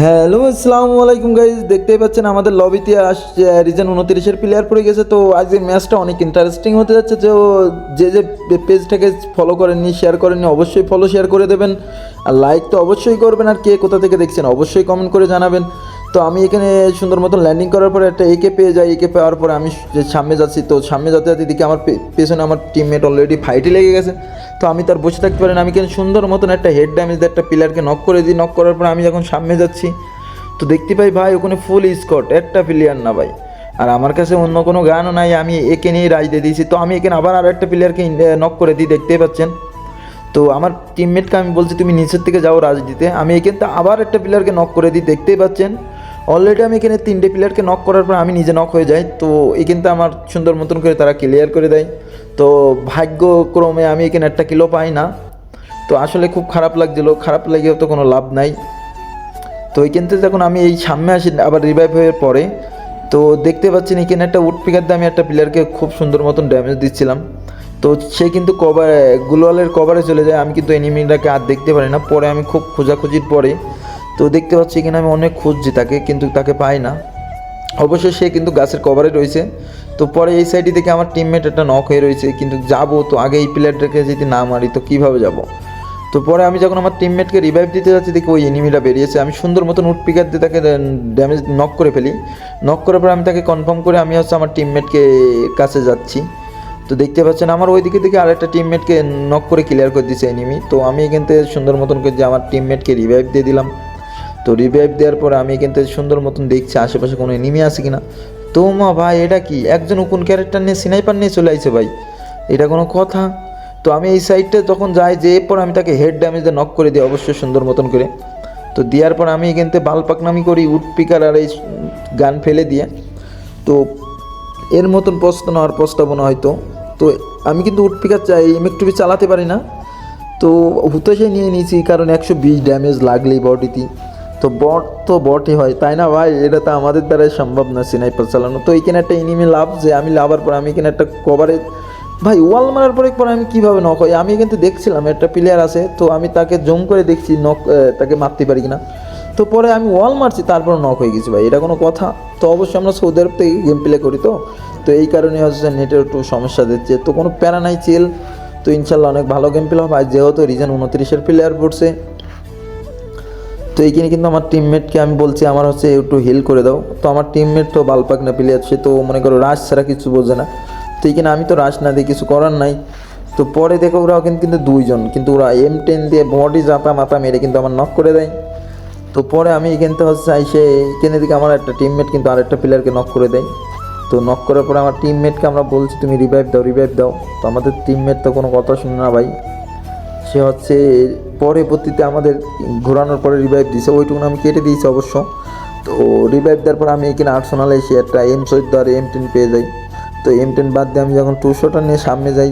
Hello আসসালাম আলাইকুম guys দেখতেই পাচ্ছেন, আমাদের লবিতে আসছে রিজন উনত্রিশের প্লেয়ার পড়ে গেছে। তো আজকে ম্যাচটা অনেক ইন্টারেস্টিং হতে যাচ্ছে। তো যে যে পেজটাকে ফলো করেননি শেয়ার করেননি, অবশ্যই ফলো শেয়ার করে দেবেন। আর লাইক তো অবশ্যই করবেন। আর কে কোথা থেকে দেখছেন, অবশ্যই কমেন্ট করে জানাবেন। তো আমি এখানে সুন্দর মতন ল্যান্ডিং করার পরে একটা একে পেয়ে যাই একে পাওয়ার পরে আমি যে সামনে যাচ্ছি, তো সামনে যাতে যাতে দিকে আমার পেছনে আমার টিমমেট অলরেডি ফাইটে লেগে গেছে। তো আমি তার বসে থাকতে পারি না। আমি কিন্তু সুন্দর মতন একটা হেড ড্যামেজ দিয়ে একটা প্লেয়ারকে নক করে দিই। নক করার পরে আমি যখন সামনে যাচ্ছি, তো দেখতে পাই ভাই, ওখানে ফুল স্কট একটা প্লেয়ার না ভাই। আর আমার কাছে অন্য কোনো গানও নাই, আমি একে নিয়েই রাজ দিয়ে দিয়েছি। তো আমি এখানে আবার আর একটা প্লেয়ারকে নক করে দিই, দেখতেই পাচ্ছেন। তো আমার টিমমেটকে আমি বলছি, তুমি নিচের থেকে যাও রাজ দিতে। আমি এখান আবার একটা প্লেয়ারকে নক করে দিই, দেখতেই পাচ্ছেন। অলরেডি আমি এখানে তিনটে প্লেয়ারকে নক করার পর আমি নিজে নক হয়ে যাই। তো এখানটা আমার সুন্দর মতন করে তারা ক্লিয়ার করে দেয়। তো ভাগ্যক্রমে আমি এখানে একটা কিলো পাই না। তো আসলে খুব খারাপ লাগছিল। খারাপ লাগেও তো কোনো লাভ নাই। তো এইখান থেকে যখন আমি এই সামনে আসি, আবার রিভাইভ হয়ে পরে, তো দেখতে পাচ্ছেন এখানে একটা উড পিকার দিয়ে আমি একটা প্লেয়ারকে খুব সুন্দর মতন ড্যামেজ দিচ্ছিলাম। তো সে কিন্তু কভার গুলওয়ালের কভারে চলে যায়। আমি কিন্তু এনিমিটাকে আর দেখতে পারি না। পরে আমি খুব খোঁজাখুঁজির পরে তো দেখতে পাচ্ছি এখানে আমি অনেক খুঁজছি তাকে, কিন্তু তাকে পাই না। অবশ্যই সে কিন্তু গাছের কভারে রয়েছে। তো পরে এই সাইডে থেকে আমার টিমমেট একটা নক হয়ে রয়েছে, কিন্তু যাব তো আগে এই প্লেয়ারটাকে যদি না মারি, তো কীভাবে যাব? তো পরে আমি যখন আমার টিমমেটকে রিভাইভ দিতে যাচ্ছি, দেখি ওই এনিমিটা বেরিয়েছে। আমি সুন্দর মতন উঠ পিকার দিয়ে তাকে ড্যামেজ নক করে ফেলি। নক করার পর আমি তাকে কনফার্ম করে আমি হচ্ছে আমার টিমমেটকে কাছে যাচ্ছি। তো দেখতে পাচ্ছেন, আমার ওই দিকে থেকে আরেকটা টিমমেটকে নক করে ক্লিয়ার করে দিয়েছে এনিমি তো আমি এখান থেকে সুন্দর মতন করে যে আমার টিমমেটকে রিভাইভ দিয়ে দিলাম। তো রিভাইভ দেওয়ার পর আমি কিন্তু সুন্দর মতন দেখছি, আশেপাশে কোনো এনিমি আছে কিনা। তো মা ভাই, এটা কি? একজন কোন ক্যারেক্টার নিয়ে সিনাইপার নিয়ে চলে আইছে ভাই। এটা কোনো কথা? তো আমি এই সাইডটা যখন যাই, যে এরপর আমি তাকে হেড ড্যামেজ দিয়ে নক করে দিই, অবশ্যই সুন্দর মতন করে। তো দেওয়ার পর আমি কিন্তু বালপাকনামি করি উড পিকার আর এই গান ফেলে দিয়ে। তো এর মতন প্রশ্ন নেওয়ার প্রস্তাবনা হয়তো। তো আমি কিন্তু উড পিকার চাই এমএকটুবি চালাতে পারি না। তো হুতাশে নিয়ে নিয়েছি, কারণ একশো বিশ ড্যামেজ লাগলেই বডিটি তো বট তো বটই হয়, তাই না ভাই? এটা তো আমাদের দ্বারাই সম্ভব না স্নাইপার চালানো। তো এইখানে একটা এনিমি লাভ যে আমি লাভার পর আমি এখানে একটা কভারে ভাই ওয়াল মারার পরে পরে আমি কীভাবে নক হয়? আমি কিন্তু দেখছিলাম, একটা প্লেয়ার আছে, তো আমি তাকে জুম করে দেখছি নক তাকে মারতে পারি কিনা। তো পরে আমি ওয়াল মারছি, তারপর নক হয়ে গেছি ভাই, এটা কোনো কথা। তো অবশ্যই আমরা সৌদি আরব থেকে গেম প্লে করি তো। তো এই কারণে হচ্ছে নেটের একটু সমস্যা দিচ্ছে। তো কোনো প্যারা নাই চেল তো ইনশাল্লাহ অনেক ভালো গেম প্লে হবে। আর যেহেতু রিজন উনত্রিশের প্লেয়ার পড়ছে তো এইখানে কিন্তু আমার টিমমেটকে আমি বলছি, আমার হচ্ছে একটু হিল করে দাও। তো আমার টিমমেট তো বালপাক না প্লেয়ার সে তো মনে করো রাশ ছাড়া কিছু বোঝে না। তো এইখানে আমি তো রাশ না দিয়ে কিছু করার নাই। তো পরে দেখো ওরা কিন্তু কিন্তু দুইজন, কিন্তু ওরা এম টেন দিয়ে বডি জাপা মাথা মেরে কিন্তু আমার নক করে দেয়। তো পরে আমি এখান থেকে হচ্ছে এসে এখানে দিকে আমার একটা টিমমেট কিন্তু আরেকটা প্লেয়ারকে নক করে দেয়। তো নক করার পরে আমার টিমমেটকে আমরা বলছি, তুমি রিভাইভ দাও রিভাইভ দাও। তো আমাদের টিমমেট তো কোনো কথা শুনে না ভাই। সে হচ্ছে পরবর্তীতে আমাদের ঘোরানোর পরে রিভাইভ দিয়েছে ওইটুকু আমি কেটে দিয়েছি অবশ্য। তো রিভাইভ দেওয়ার পর আমি এখানে আর্সোনালে এসে একটা এম চোদ্দ আর এম টেন পেয়ে যাই। তো এম টেন বাদ দিয়ে আমি যখন টু শোটা নিয়ে সামনে যাই,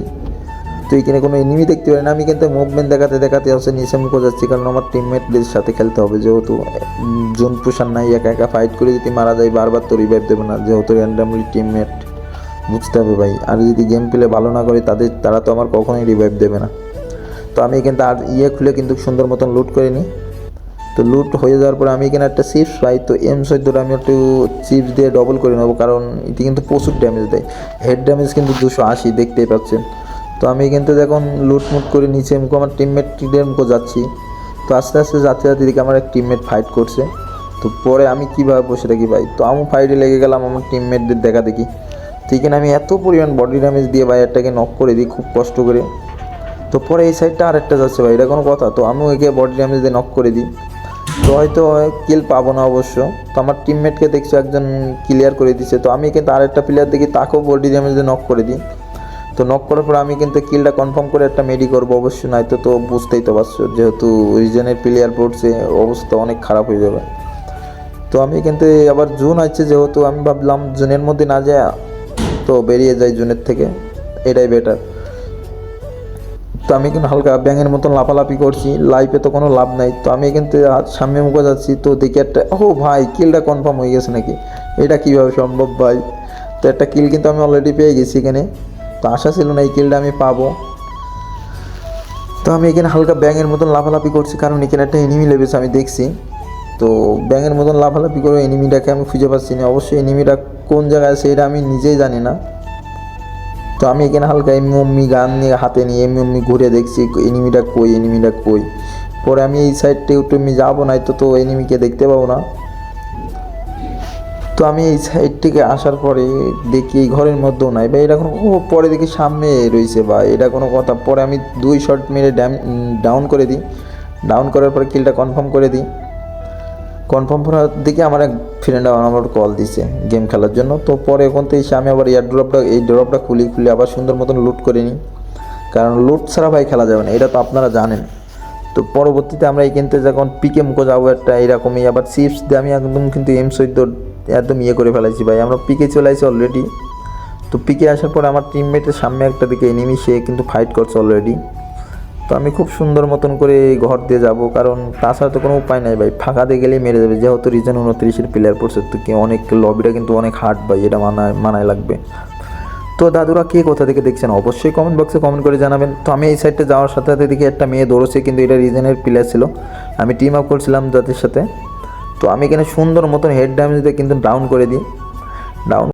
তো এখানে কোনো এনিমি দেখতে পাই না। আমি কিন্তু মুভমেন্ট দেখাতে দেখাতে হচ্ছে নিচে মুখে যাচ্ছি, কারণ আমার টিমমেটদের সাথে খেলতে হবে। যেহেতু জোন পুষার নাই, একা একা ফাইট করে যদি মারা যায়, বারবার তো রিভাইভ দেবে না। যেহেতু র্যান্ডামলি টিমমেট বুঝতে হবে ভাই। আর যদি গেম প্লে ভালো না করে, তাদের, তারা তো আমার কখনোই রিভাইভ দেবে না। তো আমি কিন্তু আর ইয়ে খুলে কিন্তু সুন্দর মতন লুট করে নিই তো লুট হয়ে যাওয়ার পরে আমি এখানে একটা চিপস পাই, তো এম চোদ্দোটা আমি একটু চিপস দিয়ে ডবল করে নেব, কারণ এটি কিন্তু প্রচুর ড্যামেজ দেয়। হেড ড্যামেজ কিন্তু দুশো আশি, দেখতেই পাচ্ছেন। তো আমি কিন্তু যখন লুটমুট করে নিচে মুখো আমার টিমমেটদের মুখো যাচ্ছি, তো আস্তে আস্তে যাতে যাতে দিকে আমার এক টিমমেট ফাইট করছে। তো পরে আমি কীভাবে বসে থাকি ভাই? তো আমি ফাইটে লেগে গেলাম আমার টিমমেটদের দেখা দেখি। তো এখানে আমি এত পরিমাণ বডি ড্যামেজ দিয়ে ভাই একটাকে নক করে দিই, খুব কষ্ট করে। তো পরে এই সাইডটা আরেকটা যাচ্ছে ভাই, এটা কোনো কথা। তো আমিও একে বডি ড্যামেজ দিয়ে নক করে দিই। তো হয়তো কিল পাবো না অবশ্য। তো আমার টিমমেটকে দেখছি, একজন ক্লিয়ার করে দিচ্ছে তো আমি কিন্তু আরেকটা প্লেয়ার দেখি, তাকেও বডি ড্যামেজ দিয়ে নক করে দিই। তো নক করার পর আমি কিন্তু কিলটা কনফার্ম করে একটা মেডি করব অবশ্যই নয়তো তো বুঝতেই তো পারছ, যেহেতু রিজনের প্লেয়ার পড়ছে, অবস্থা অনেক খারাপ হয়ে যাবে। তো আমি কিন্তু আবার জুন আছে যেহেতু, আমি ভাবলাম জুনের মধ্যে না যায়, তো বেরিয়ে যাই জুনের থেকে। এটাই বেটার তো আমি কিন্তু হালকা ব্যাঙের মতন লাফালাফি করছি লাইফে তো কোনো লাভ নাই। তো আমি কিন্তু সামনে মুখে যাচ্ছি তো দেখি একটা, ও ভাই, কিলটা কনফার্ম হয়ে গেছে নাকি? এটা কীভাবে সম্ভব ভাই? তো একটা কিল কিন্তু আমি অলরেডি পেয়ে গেছি এখানে। তো আশা ছিল না এই কিলটা আমি পাবো। তো আমি এখানে হালকা ব্যাঙের মতন লাফালাফি করছি, কারণ এখানে একটা এনিমি লেবেছে আমি দেখছি। তো ব্যাঙের মতন লাফালাফি করে এনিমিটাকে আমি খুঁজে পাচ্ছি না। অবশ্যই এনিমিটা কোন জায়গায় আছে, এটা আমি নিজেই জানি না। তো আমি এখানে হালকা এমনি অম্মি গান নিয়ে হাতে নিয়ে এমনি অম্মি ঘুরে দেখছি, এনিমিটা কই এনিমিটা কই? পরে আমি এই সাইড থেকে একটু এমনি যাব নাই তো তো এনিমিকে দেখতে পাবো না। তো আমি এই সাইড থেকে আসার পরে দেখি এই ঘরের মধ্যেও নাই। বা এটা কোনো ও, পরে দেখি সামনে রয়েছে বা এটা কোনো কথা। পরে আমি দুই শট মেরে ড্যাম ডাউন করে দিই। ডাউন করার পরে কিলটা কনফার্ম করে দিই। কনফার্ম করার দিকে আমার এক ফ্রেন্ড আমার কল দিছে। গেম খেলার জন্য। তো পরে ওখান থেকে আমি আবার এয়ার ড্রপটা এই ড্রপটা খুলি, খুলে আবার সুন্দর মতন লুট করে নিই। কারণ লুট ছাড়া ভাই খেলা যাবে না। এটা তো আপনারা জানেন। তো পরবর্তীতে আমরা এই কিনতে যখন পিকে মুখো যাব একটা এরকমই, আবার চিপস দিয়ে আমি একদম কিন্তু এম সৈদ্য একদম ইয়ে করে ফেলাইছি ভাই। আমরা পিকে চলে আসি অলরেডি তো পিকে আসার পর আমার টিমমেটের সামনে একটা দিকে এনিমি সে কিন্তু ফাইট করছে অলরেডি তো আমি খুব সুন্দর মতন করে ঘর দিয়ে যাব, কারণ তাছাড়া তো কোনো উপায় নাই ভাই। ফাঁকা দিয়ে গেলেই মেরে যাবে যেহেতু রিজন উনত্রিশের প্লেয়ার পড়ছে, তো কি অনেক লবিটা কিন্তু অনেক হার্ড ভাই, এটা মানায় মানায় লাগবে। তো দাদুরা কে কোথা থেকে দেখছেন? অবশ্যই কমেন্ট বক্সে কমেন্ট করে জানাবেন। তো আমি এই সাইডটা যাওয়ার সাথে সাথে দেখি একটা মেয়ে দৌড়ছে কিন্তু এটা রিজনের প্লেয়ার ছিল। আমি টিম আপ করছিলাম যাদের সাথে। তো আমি এখানে সুন্দর মতন হেড ড্যামেজ দিয়ে কিন্তু ডাউন করে দিই। ডাউন